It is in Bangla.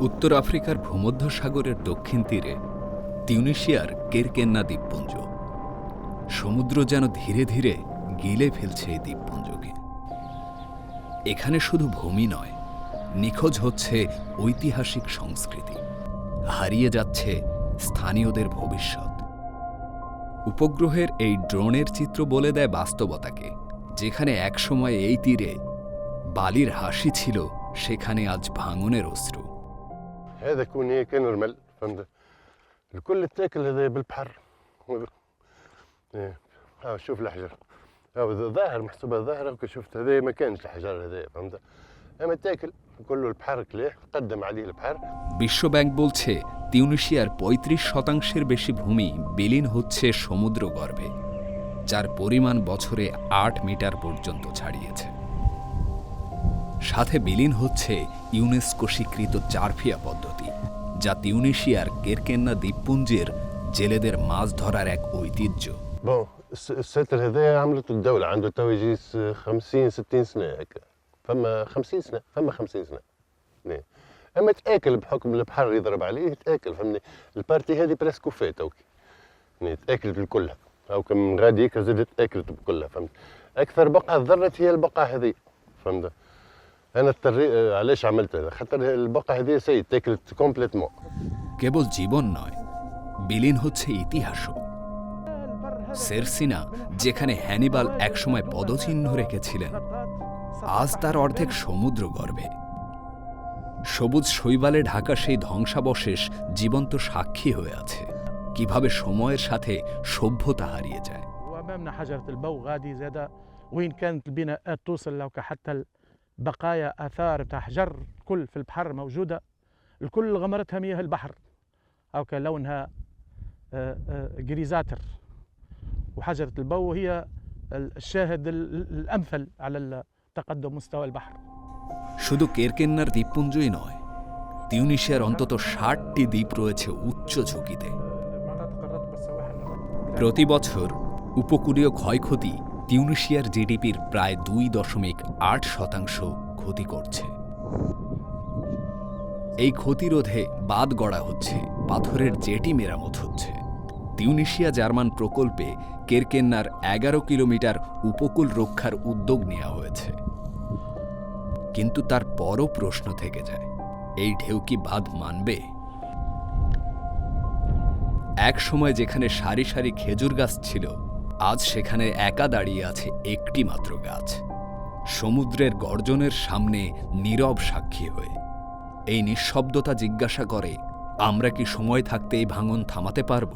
উত্তর আফ্রিকার ভূমধ্যসাগরের দক্ষিণ তীরে তিউনিশিয়ার কেরকেন্না দ্বীপপুঞ্জ। সমুদ্র যেন ধীরে ধীরে গিলে ফেলছে এই দ্বীপপুঞ্জকে। এখানে শুধু ভূমি নয়, নিখোঁজ হচ্ছে ঐতিহাসিক সংস্কৃতি। হারিয়ে যাচ্ছে স্থানীয়দের ভবিষ্যৎ। উপগ্রহের এই ড্রোনের চিত্র বলে দেয় বাস্তবতাকে, যেখানে একসময় এই তীরে বালির হাসি ছিল, সেখানে আজ ভাঙনের অশ্রু। هذا يكون هيك نورمال فهمت الكل تاكل هذا بالبحر ايه ها شوف الحجر ها ظاهر محسوبه ظاهره وكي شفت هذا ما كانش الحجر هذا فهمت اما تاكل كله البحر كلاه قدم عليه البحر বিশ্বব্যাংক বলছে তিউনিশিয়ার ৩৫ শতাংশের বেশি ভূমি বিলীন হচ্ছে সমুদ্রগর্ভে যার পরিমাণ বছরে আট মিটার পর্যন্ত ছাড়িয়েছে সাথে বিলীন হচ্ছে ইউনেস্কো স্বীকৃত চারফিয়া পদ্ধতি যা তিউনিশিয়ার কেরকেন্না দ্বীপপুঞ্জের জেলেদের মাছ ধরার এক ঐতিহ্য بون الس- الستر هذا عملته الدولة عنده تو يجي س- 50 60 سنة هكا فما 50 سنة فما 50 سنة نعم. اما تاكل بحكم البحر يضرب عليه تاكل فهمني البارتي هذه بريسكو فات اوكي يعني تاكلت الكلها او كم من غادي هيك زدت اكلت بكلها فهمت اكثر بقعه ضرت هي البقعه هذه فهمت انا اضطري آه، علاش عملت هذا خاطر البقعه هذه سيد تاكلت كومبليتمون কেবল জীবন নয় বিলীন হচ্ছে ইতিহাসও সেরসিনা যেখানে হ্যানিবাল একসময় পদচিহ্ন রেখেছিলেন আজ তার অর্ধেক সমুদ্র গর্ভে সবুজ শৈবালে ঢাকা সেই ধ্বংসাবশেষ জীবন্ত সাক্ষী হয়ে আছে কিভাবে সময়ের সাথে সভ্যতা হারিয়ে যায় وامامنا حجره البو غادي زاده وين كانت البناءات توصل لو حتى بقايا اثار تاع حجر كل في البحر موجوده الكل غمرتها مياه البحر او كان لونها آه، آه، جريزاتر وحجره البو هي الشاهد ال- ال- الامثل على تقدم مستوى البحر শুধু কেরকেন্নার দ্বীপপুঞ্জই নয় তিউনিশিয়ার অন্তত ষাটটি দ্বীপ রয়েছে উচ্চ ঝুঁকিতে مناطق الرطبه السواحل প্রতি বছর উপকূলীয় ক্ষয়ক্ষতি তিউনিশিয়ার জিডিপির প্রায় দুই দশমিক আট শতাংশ ক্ষতি করছে। এই ক্ষতিরোধে বাদ গড়া হচ্ছে, পাথরের জেটি মেরামত হচ্ছে। তিউনিশিয়া জার্মান প্রকল্পে কেরকেন্নার এগারো কিলোমিটার উপকূল রক্ষার উদ্যোগ নেওয়া হয়েছে। কিন্তু তার পরও প্রশ্ন থেকে যায়, এই ঢেউ কি বাঁধ মানবে? এক সময় যেখানে সারি সারি খেজুর গাছ ছিল আজ সেখানে একা দাঁড়িয়ে আছে একটি মাত্র গাছ। সমুদ্রের গর্জনের সামনে নীরব সাক্ষী হয়ে। এই নিঃশব্দতা জিজ্ঞাসা করে, আমরা কি সময় থাকতে এই ভাঙন থামাতে পারব?